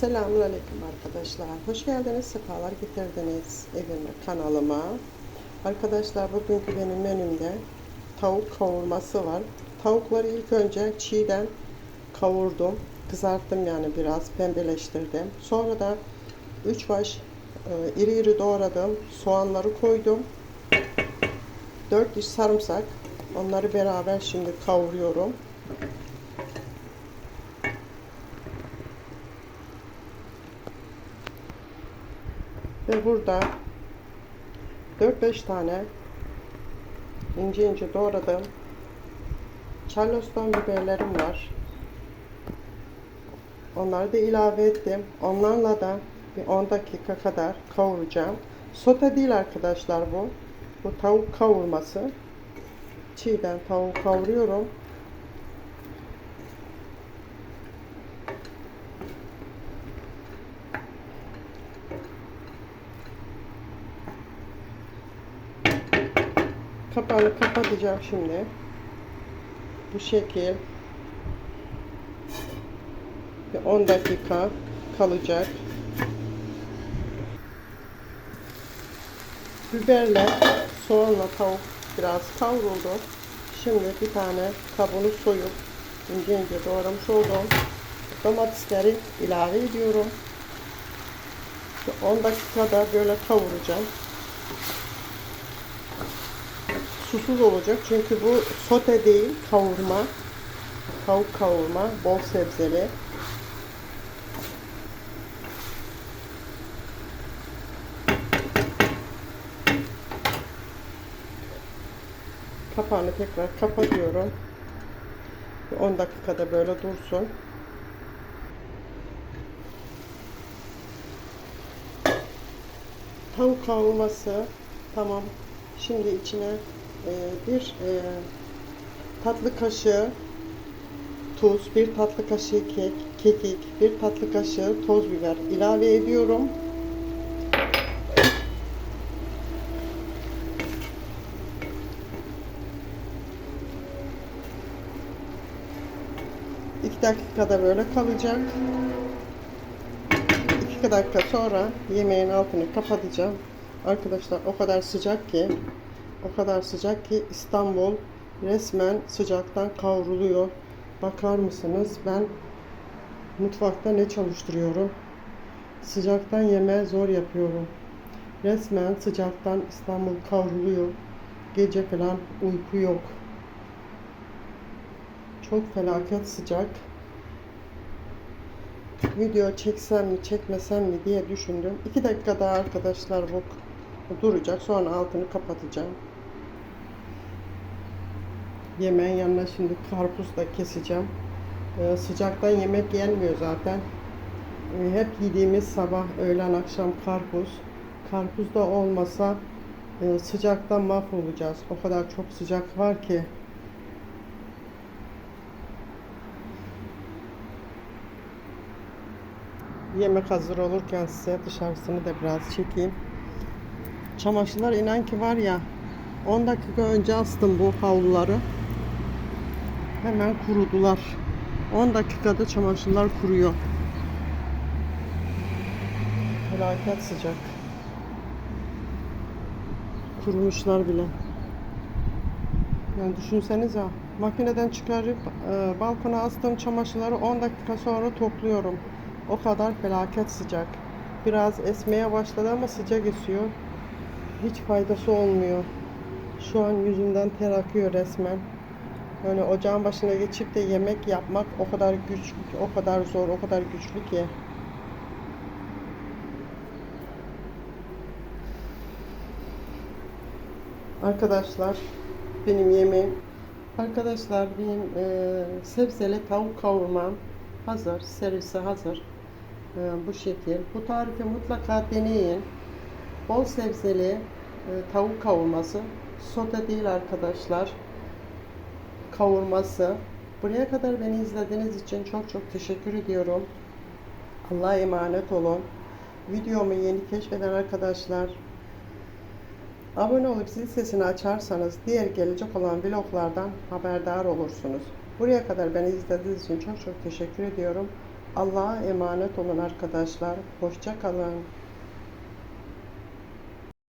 Selamünaleyküm arkadaşlar. Hoş geldiniz, sefalar getirdiniz evime, kanalıma. Arkadaşlar bugünkü benim menümde tavuk kavurması var. Tavukları ilk önce çiğden kavurdum. Kızarttım yani biraz, pembeleştirdim. Sonra da 3 baş e, iri iri doğradım. Soğanları koydum. 4 diş sarımsak. Onları beraber şimdi kavuruyorum. Ve burada 4-5 tane ince ince doğradım. Charleston biberlerim var. Onları da ilave ettim. Onlarla da bir 10 dakika kadar kavuracağım. Sote değil arkadaşlar bu. Bu tavuk kavurması. Çiğden tavuk kavuruyorum. Kapağını kapatacağım şimdi. Bu şekil. Bir 10 dakika kalacak. Biberle soğanla tavuk biraz kavruldu. Şimdi bir tane kabuğunu soyup ince ince doğramış oldum. Domatesleri ilave ediyorum. 10 dakikada böyle kavuracağım susuz olacak. Çünkü bu sote değil kavurma. Tavuk kavurma bol sebzeli. Kapağını tekrar kapatıyorum. 10 dakikada böyle dursun. Tavuk kavurması tamam. Şimdi içine e, bir e, tatlı kaşığı tuz, bir tatlı kaşığı kek, kekik, bir tatlı kaşığı toz biber ilave ediyorum. İki dakikada böyle kalacak. İki dakika sonra yemeğin altını kapatacağım. Arkadaşlar o kadar sıcak ki o kadar sıcak ki İstanbul resmen sıcaktan kavruluyor. Bakar mısınız? Ben mutfakta ne çalıştırıyorum? Sıcaktan yeme zor yapıyorum. Resmen sıcaktan İstanbul kavruluyor. Gece falan uyku yok. Çok felaket sıcak. Video çeksem mi çekmesem mi diye düşündüm. 2 dakika daha arkadaşlar bu duracak. Sonra altını kapatacağım. Yemeğin yanına şimdi karpuz da keseceğim. Ee, sıcaktan yemek yenmiyor zaten. Ee, hep yediğimiz sabah, öğlen, akşam karpuz. Karpuz da olmasa e, sıcaktan mahvolacağız. O kadar çok sıcak var ki. Yemek hazır olurken size dışarısını da biraz çekeyim. Çamaşırlar inan ki var ya 10 dakika önce astım bu havluları. Hemen kurudular. 10 dakikada çamaşırlar kuruyor. Felaket sıcak. Kurumuşlar bile. Yani düşünsenize makineden çıkarıp e, balkona astığım çamaşırları 10 dakika sonra topluyorum. O kadar felaket sıcak. Biraz esmeye başladı ama sıcak esiyor. Hiç faydası olmuyor. Şu an yüzümden ter akıyor resmen. Yani ocağın başına geçip de yemek yapmak o kadar ki, o kadar zor, o kadar güçlü ki. Arkadaşlar benim yemeğim Arkadaşlar benim e, sebzeli tavuk kavurmam hazır, servise hazır. E, bu şekil. Bu tarifi mutlaka deneyin. Bol sebzeli e, tavuk kavurması. Sote değil arkadaşlar. Kavurması. Buraya kadar beni izlediğiniz için çok çok teşekkür ediyorum. Allah'a emanet olun. Videomu yeni keşfeden arkadaşlar abone olup zil sesini açarsanız diğer gelecek olan vloglardan haberdar olursunuz. Buraya kadar beni izlediğiniz için çok çok teşekkür ediyorum. Allah'a emanet olun arkadaşlar. Hoşça kalın.